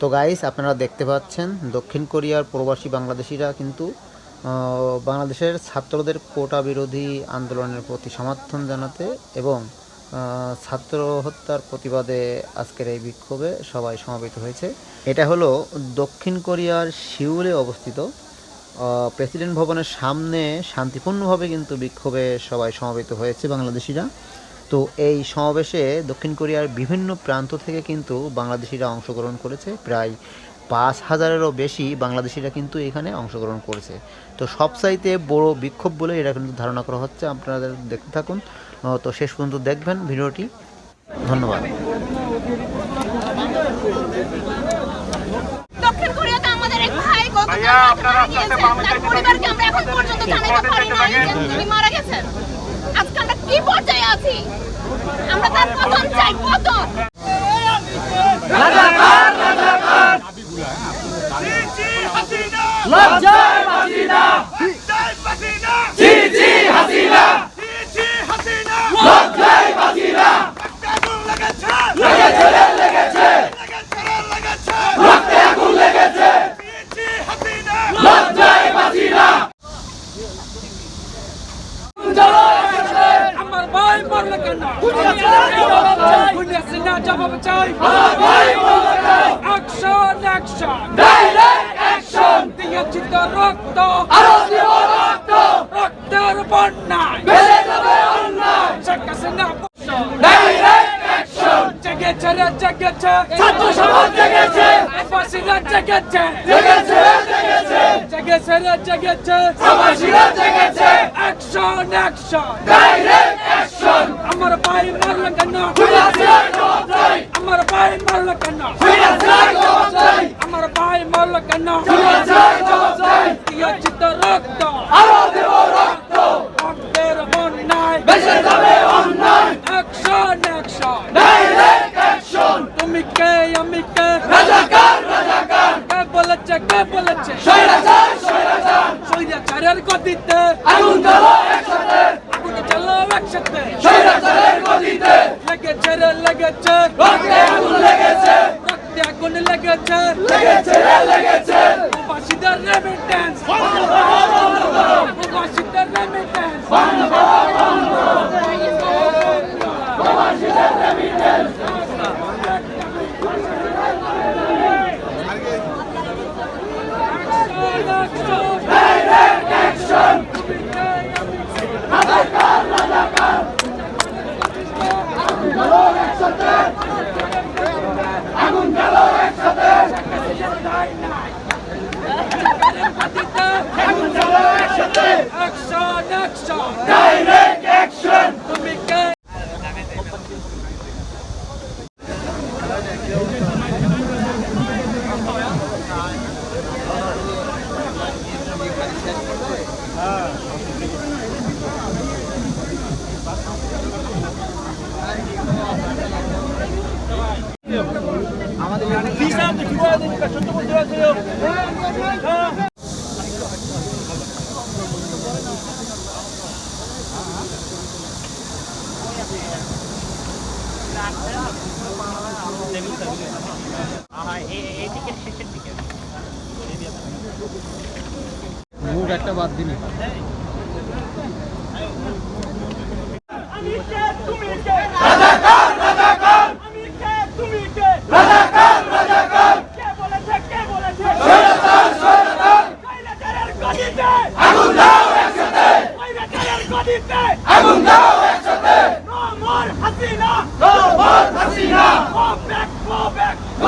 তো গাইস আপনারা দেখতে পাচ্ছেন, দক্ষিণ কোরিয়ার প্রবাসী বাংলাদেশিরা কিন্তু বাংলাদেশের ছাত্রদের কোটা বিরোধী আন্দোলনের প্রতি সমর্থন জানাতে এবং ছাত্র হত্যার প্রতিবাদে আজকের এই বিক্ষোভে সবাই সমাবেত হয়েছে। এটা হলো দক্ষিণ কোরিয়ার সিউলে অবস্থিত। প্রেসিডেন্ট ভবনের সামনে শান্তিপূর্ণভাবে কিন্তু বিক্ষোভে সবাই সমাবেত হয়েছে বাংলাদেশিরা। তো এই সমাবেশে দক্ষিণ কোরিয়ার বিভিন্ন প্রান্ত থেকে কিন্তু বাংলাদেশিরা অংশগ্রহণ করেছে। প্রায় পাঁচ হাজারেরও বেশি বাংলাদেশিরা কিন্তু এখানে অংশগ্রহণ করেছে। তো সবচাইতে বড় বিক্ষোভ বলে এটা কিন্তু ধারণা করা হচ্ছে। আপনারা দেখতে থাকুন। তো শেষ পর্যন্ত দেখবেন ভিডিওটি। ধন্যবাদ। দক্ষিণ কোরিয়াতে আমাদের এক ভাই গত ভাইয়া, আপনারা আস্তে আস্তে বামে তার পরিবারকে আমরা এখন পর্যন্ত পারি থাকেন। তিনি মারা গেছেন। কি পর্যায়ে আছি? আমরা তার পতন চাই পতন লজ্জায় বাঁচিনা জি জি হাসিনা লজ্জায় বাঁচিনা লেগেছে রে লেগেছে রক্তে আগুন লেগেছে লজ্জায় বাঁচিনা আমার ভাই মরল কেন পুলিশ না জবাব চাই আমার ভাই বলতে চাই অ্যাকশন অ্যাকশন ডাইরেক্ট অ্যাকশন দিয়েছি তো রক্ত রক্তের বন্যায় বেড়ে যাবে অন্যায় শেখ হাসিনা ডাইরেক্ট অ্যাকশন জেগেছে রে জেগেছে ছাত্র সমাজ জেগেছে আবাসীরা জেগেছে জেগেছে ভাই মরল কেন? আমার ভাই মরল কেন? আমার ভাই মরল কেন? ফিরাসিয়ার জবাব চাই দিয়েছি তো রক্ত? দেব রক্ত। রক্তের অন্যায়। অ্যাকশন অ্যাকশন তুমি কে আমি কে? রাজাকার রাজাকার। কে বলেছে কে বলেছে? স্বৈরাচার স্বৈরাচার। স্বৈরাচারের গতিতে। আগুন জ্বালো একসাথে। আগুন জ্বালো একসাথে স্বৈরাচারের গদিতে লেগেছে রে লেগেছে রক্তে আগুন লেগেছে রক্তে আগুন লেগেছে লেগেছে রে লেগেছে প্রবাসীদের রেমিটেন্স প্রবাসীদের রেমিটেন্স ডাইরেক্ট অ্যাকশন রাজাকার রাজাকার আগুন জ্বালো একসাথে আগুন জ্বালো একসাথে। অ্যাকশন অ্যাকশন ডাইরেক্ট অ্যাকশন তুমি কে রাজাকার রাজাকার রাজাকার রাজাকার স্বৈরাচার স্বৈরাচার আগুন দাও একসাথে আগুন দাও একসাথে no more Hasina go back go